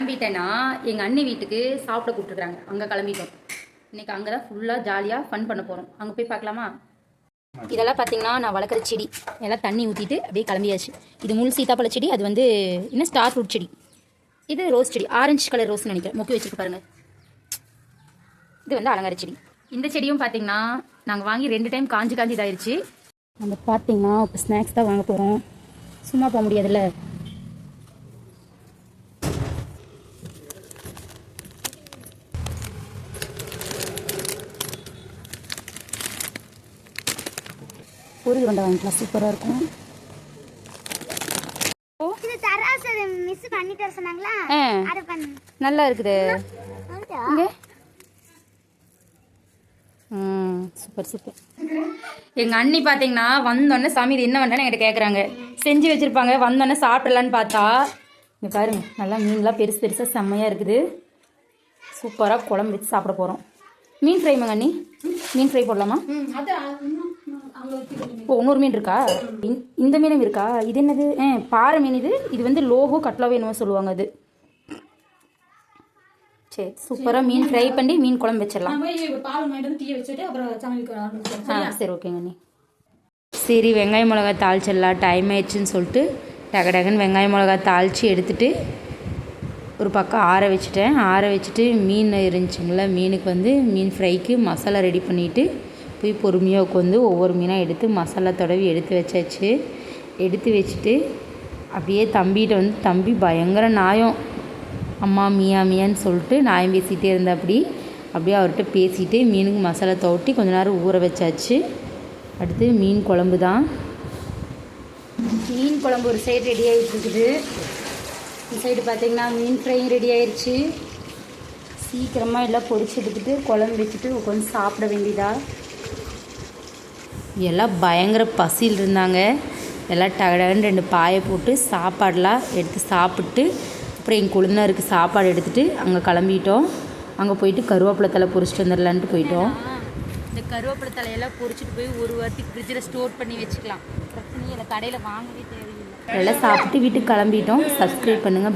கிளம்பிட்டேன்னா எங்கள் அண்ணி வீட்டுக்கு சாப்பிட கூப்பிட்டுருக்காங்க அங்கே கிளம்பிட்டோம். இன்னைக்கு அங்கே தான் ஃபுல்லாக ஜாலியாக ஃபன் பண்ண போகிறோம் அங்கே போய் பார்க்கலாமா? இதெல்லாம் பார்த்தீங்கன்னா நான் வளர்க்குற செடி. எல்லாம் தண்ணி ஊற்றிட்டு அப்படியே கிளம்பியாச்சு. இது முள் சீத்தாப்பழ செடி அது வந்து இன்னும் ஸ்டார் ஃப்ரூட் செடி. இது ரோஸ் செடி. ஆரஞ்சு கலர் ரோஸ்னு நினைக்கிறேன். முக்கி வச்சுருக்கு பாருங்கள் இது வந்து அலங்கார செடி. இந்த செடியும் பார்த்தீங்கன்னா நாங்கள் வாங்கி ரெண்டு டைம் காஞ்சி காஞ்சி இதாயிருச்சு. நம்ம பார்த்தீங்கன்னா இப்போ ஸ்நாக்ஸ் தான் வாங்க போகிறோம் சும்மா போக முடியாதுல்ல. பொருள் கொண்ட வாங்கிக்கலாம். சூப்பராக இருக்கும். இது தராசு மிஸ் பண்ணிட்டு வர சொன்னாங்களா? ஆ. அது பண்ணு. நல்லா இருக்குது. Super super. எங்கள் அண்ணி பார்த்தீங்கன்னா வந்தோடனே சாமி இது என்ன பண்ணுறேன்னு என்கிட்ட கேட்குறாங்க செஞ்சு வச்சுருப்பாங்க. வந்தோடனே சாப்பிடலான்னு பார்த்தா இங்கே பாருங்க நல்லா மீன்லாம் பெருசு பெருசாக செம்மையாக இருக்குது. சூப்பராக குழம்பு வச்சு சாப்பிட போகிறோம் மீன் ஃப்ரை மங்க அண்ணி? மீன் ஃப்ரை போடலாமா? ஓ இன்னொரு மீன் இருக்கா? இந்த- இந்த மீனும் இருக்கா? இது என்னது? ஆ பாறை மீன் இது. இது வந்து லோகோ கட்லாவே என்னவோ சொல்லுவாங்க அது. சரி சூப்பராக மீன் ஃப்ரை பண்ணி மீன் குழம்பு வச்சிடலாம். ஆ சரி ஓகேங்க அண்ணி. சரி வெங்காய மிளகா தாளிச்சிடலாம். டைம் ஆயிடுச்சுன்னு சொல்லிட்டு டக டகன்னு வெங்காய மிளகா தாளித்து எடுத்துட்டு ஒரு பக்கம் ஆற வச்சுட்டேன். ஆற வச்சுட்டு மீன் இருந்துச்சுங்கள மீனுக்கு வந்து மீன் ஃப்ரைக்கு மசாலா ரெடி பண்ணிவிட்டு போய் பொறுமையாக உட்காந்து ஒவ்வொரு மீனாக எடுத்து மசாலா தடவி எடுத்து வச்சாச்சு. எடுத்து வச்சுட்டு அப்படியே தம்பிகிட்ட வந்து தம்பி பயங்கர நாயம். அம்மா மியா மியான்னு சொல்லிட்டு நாயம் பேசிகிட்டே இருந்த அப்படி அப்படியே அவர்கிட்ட பேசிட்டு மீனுக்கு மசாலா தோட்டி கொஞ்ச நேரம் ஊற வச்சாச்சு. அடுத்து மீன் குழம்பு தான் மீன் குழம்பு ஒரு சைடு ரெடி ஆகிட்டு இருக்குது. இந்த சைடு பார்த்தீங்கன்னா மீன் ஃப்ரையும் ரெடி ஆயிடுச்சு சீக்கிரமாக எல்லாம் பொரிச்சு குழம்பு வச்சுட்டு உட்காந்து சாப்பிட வேண்டியதா? எல்லாம் பயங்கர பசியில் இருந்தாங்க. எல்லாம் டகடகன்னு ரெண்டு பாயை போட்டு சாப்பாடெலாம் எடுத்து சாப்பிட்டு அப்புறம் எங்கள் கொழுந்தனாருக்கு சாப்பாடு எடுத்துகிட்டு அங்கே கிளம்பிட்டோம். அங்கே போயிட்டு கருவேப்பிலை தலை பொறிச்சிட்டு வந்துடலான்ட்டு போயிட்டோம். இந்த கருவேப்பிலை தலையெல்லாம் பொறிச்சிட்டு போய் ஒரு வாரத்துக்கு ஃப்ரிட்ஜில் ஸ்டோர் பண்ணி வச்சுக்கலாம். பிரச்சனையும் இல்லை. கடையில் வாங்கவே தேவையில்லை. எல்லாம் சாப்பிட்டு வீட்டுக்கு கிளம்பிட்டோம். சப்ஸ்கிரைப் பண்ணுங்கள்